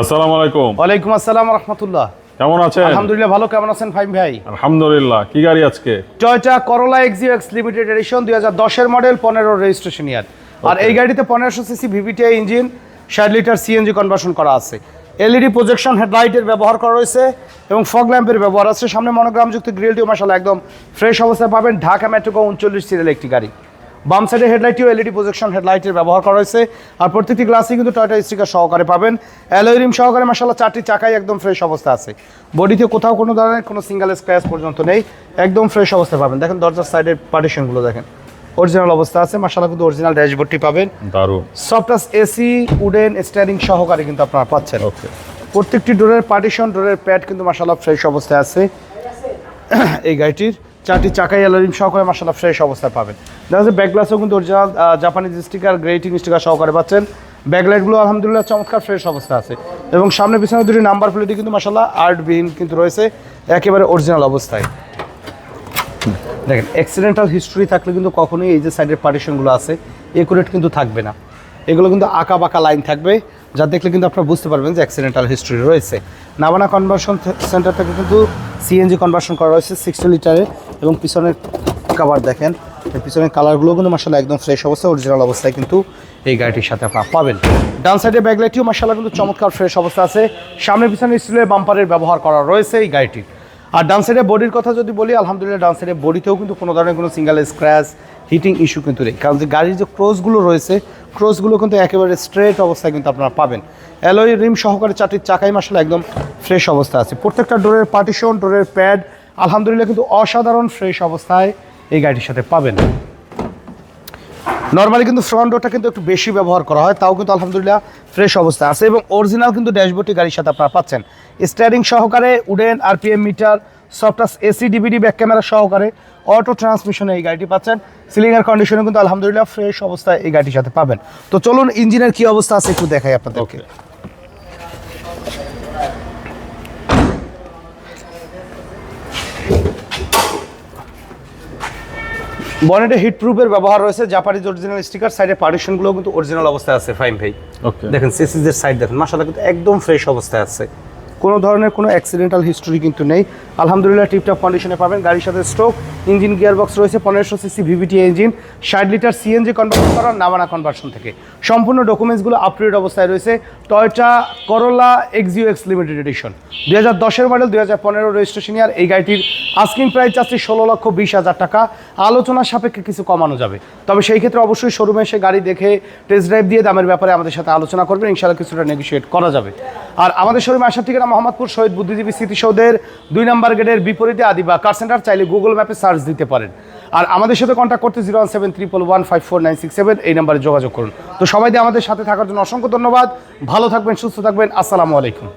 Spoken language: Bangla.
আসসালামু আলাইকুম। ওয়ালাইকুম আসসালাম রহমতুল্লাহ। কেমন আছেন? আলহামদুলিল্লাহ ভালো। কেমন আছেন ফাইম ভাই? আলহামদুলিল্লাহ। কি গাড়ি আজকে? Toyota Corolla limited edition model পনেরো রেজিস্ট্রেশন ইয়ার আর এই গাড়িতে পনেরোশো সিসি ভিভিটিআই ইঞ্জিন ষাট লিটার সিএনজি কনভার্সন করা আছে। এলইডি প্রজেকশন হেডলাইটের ব্যবহার করা রয়েছে এবং ফগ ল্যাম্পের ব্যবহার আছে। সামনে মনোগ্রামযুক্ত গ্রিলটিও মাসালা একদম ফ্রেশ অবস্থায় পাবেন। ঢাকা মেট্রোকো উনচল্লিশ সিরিয়াল একটি গাড়ি। বাম সাইডে হেডলাইটটিও এলইডি প্রজেকশন হেডলাইটের ব্যবহার করা হয়েছে। আর প্রত্যেকটি গ্লাসই কিন্তু টয়টা স্টিকার সহকারে পাবেন। অ্যালোয় রিম সহকারে মাসাল্লাহ চারটি চাকাই একদম ফ্রেশ অবস্থা আছে। বডিতে কোথাও কোনো ধরনের কোনো সিঙ্গেল স্ক্র্যাচ পর্যন্ত নেই। একদম ফ্রেশ অবস্থায় পাবেন। দেখেন দরজার সাইডের পার্টিশনগুলো দেখেন। অরিজিনাল অবস্থা আছে। মাসাল্লাহ কিন্তু অরিজিনাল ড্যাশবোর্ডটি পাবেন। দারুণ। সফটাস এসি উডেন স্ট্যারিং সহকারে কিন্তু আপনারা পাচ্ছেন। ওকে প্রত্যেকটি ডোরের পার্টিশন ডোরের প্যাড কিন্তু মাসাল্লাহ ফ্রেশ অবস্থায় আছে। এই গাড়িটির চারটি চাকাই অ্যালোরিম সহকারে মাসাল্লাহ ফ্রেশ অবস্থায় পাবেন। দেখা যাচ্ছে ব্যাক গ্লাসও কিন্তু original Japanese sticker grating sticker সহকারে পাচ্ছেন। ব্যাকলাইটগুলো আলহামদুলিল্লাহ চমৎকার ফ্রেশ অবস্থা আছে। এবং সামনে পিছনে দুটি নাম্বার প্লেটই কিন্তু মাসাল্লাহ আর্ট বিহীন কিন্তু রয়েছে, একেবারে অরিজিনাল অবস্থায়। দেখেন অ্যাক্সিডেন্টাল হিস্ট্রি থাকলে কিন্তু কখনোই এই যে সাইডের পার্টিশনগুলো আছে একুরেট কিন্তু থাকবে না। এগুলো কিন্তু আঁকা বাঁকা লাইন থাকবে, যা দেখলে কিন্তু আপনারা বুঝতে পারবেন যে অ্যাক্সিডেন্টাল হিস্ট্রি রয়েছে। নাবানা কনভার্সন সেন্টার থেকে কিন্তু সিএনজি কনভার্সন করা রয়েছে সিক্সটি লিটারে এবং পিছনের কাভার দেখেন। পিছনের কালারগুলো কিন্তু মাসাল্লাহ একদম ফ্রেশ অবস্থায় অরিজিনাল অবস্থায় কিন্তু এই গাড়িটির সাথে আপনার পাবেন। ডান সাইডে ব্যাকলাইটিও মাসাল্লাহ কিন্তু চমৎকার ফ্রেশ অবস্থা আছে। সামনে পিছনে স্টিলের বাম্পারের ব্যবহার করা রয়েছে এই গাড়িটির। আর ডান সাইডে বডির কথা যদি বলি, আলহামদুলিল্লাহ ডান সাইডে বডিতেও কিন্তু কোনো ধরনের কোনো সিঙ্গেল স্ক্র্যাচ হিটিং ইস্যু কিন্তু নেই। কারণ যে গাড়ির যে ক্রসগুলো রয়েছে ক্রসগুলো কিন্তু একেবারে স্ট্রেট অবস্থায় কিন্তু আপনারা পাবেন। অ্যালয় রিম সহকারে চারটির চাকাই মাসাল একদম ফ্রেশ অবস্থা আছে। প্রত্যেকটা ডোরের পার্টিশন ডোরের প্যাড আলহামদুলিল্লাহ কিন্তু অসাধারণ ফ্রেশ অবস্থায় এই গাড়িটির সাথে পাবেন। নর্মালি কিন্তু ফ্রন্ট ডোরটা কিন্তু একটু বেশি ব্যবহার করা হয়, তাও কিন্তু আলহামদুলিল্লাহ ফ্রেশ অবস্থা আছে এবং অরিজিনাল কিন্তু ড্যাশবোর্ডটি গাড়ির সাথে আপনারা পাচ্ছেন। স্টিয়ারিং সহকারে উডেন আরপিএম মিটার সফটাস এসি ডিভিডি ব্যাক ক্যামেরা সহকারে অটো ট্রান্সমিশনে এই গাড়িটি পাচ্ছেন। সিলিংয়ের কন্ডিশনে কিন্তু আলহামদুলিল্লাহ ফ্রেশ অবস্থায় এই গাড়িটির সাথে পাবেন। তো চলুন ইঞ্জিনের কি অবস্থা আছে একটু দেখাই আপনাদেরকে। বনেটে হিট প্রুফের ব্যবহার রয়েছে জাপানিজ অরিজিনাল স্টিকার সাইডে পার্টিশনগুলো কিন্তু অরিজিনাল অবস্থায় আছে ফাইন ভাই। ওকে দেখেন সিসিজের সাইড দেখেন মাসাল্লাহ কিন্তু একদম ফ্রেশ অবস্থায় আছে। কোনো ধরনের কোনো অ্যাক্সিডেন্টাল হিস্টোরি কিন্তু নেই। আলহামদুলিল্লাহ টিপটপ কন্ডিশনে পাবেন। গাড়ির সাথে স্ট্রোক ইঞ্জিন গিয়ার বক্স রয়েছে, পনেরোশো সিসি ভিভিটি ইঞ্জিন ষাট লিটার সিএনজি কনভার্সন করা নামানা কনভার্সন থেকে। সম্পূর্ণ ডকুমেন্টসগুলো আপটুডেট অবস্থায় রয়েছে Toyota Corolla Axio X limited edition দুই হাজার দশের মডেল দুই হাজার পনেরো রেজিস্ট্রেশন ইয়ার এই গাড়িটির আস্কিং প্রাইস আছে ষোলো লক্ষ বিশ হাজার টাকা। আলোচনার সাপেক্ষে কিছু কমানো যাবে। তবে সেই ক্ষেত্রে অবশ্যই শোরুমে এসে গাড়ি দেখে টেস্ট ড্রাইভ দিয়ে দামের ব্যাপারে আমাদের সাথে আলোচনা করবেন। ইনশাআল্লাহ কিছুটা নেগোসিয়েট করা যাবে। আর আমাদের শোরুমে আসার ঠিকানা মোহাম্মদপুর শহীদ বুদ্ধিজীবী স্মৃতিসৌধের দুই নম্বর গেটের বিপরীতে আদিবা। কার সেন্টার চাইলে গুগল ম্যাপে সার্চ দিতে পারেন। আর আমাদের সাথে কন্ট্যাক্ট করতে zero one seven triple one five four nine six seven এই নাম্বারে যোগাযোগ করুন। তো সবাই আমাদের সাথে থাকার জন্য অসংখ্য ধন্যবাদ। ভালো থাকবেন, সুস্থ থাকবেন। আসসালামু আলাইকুম।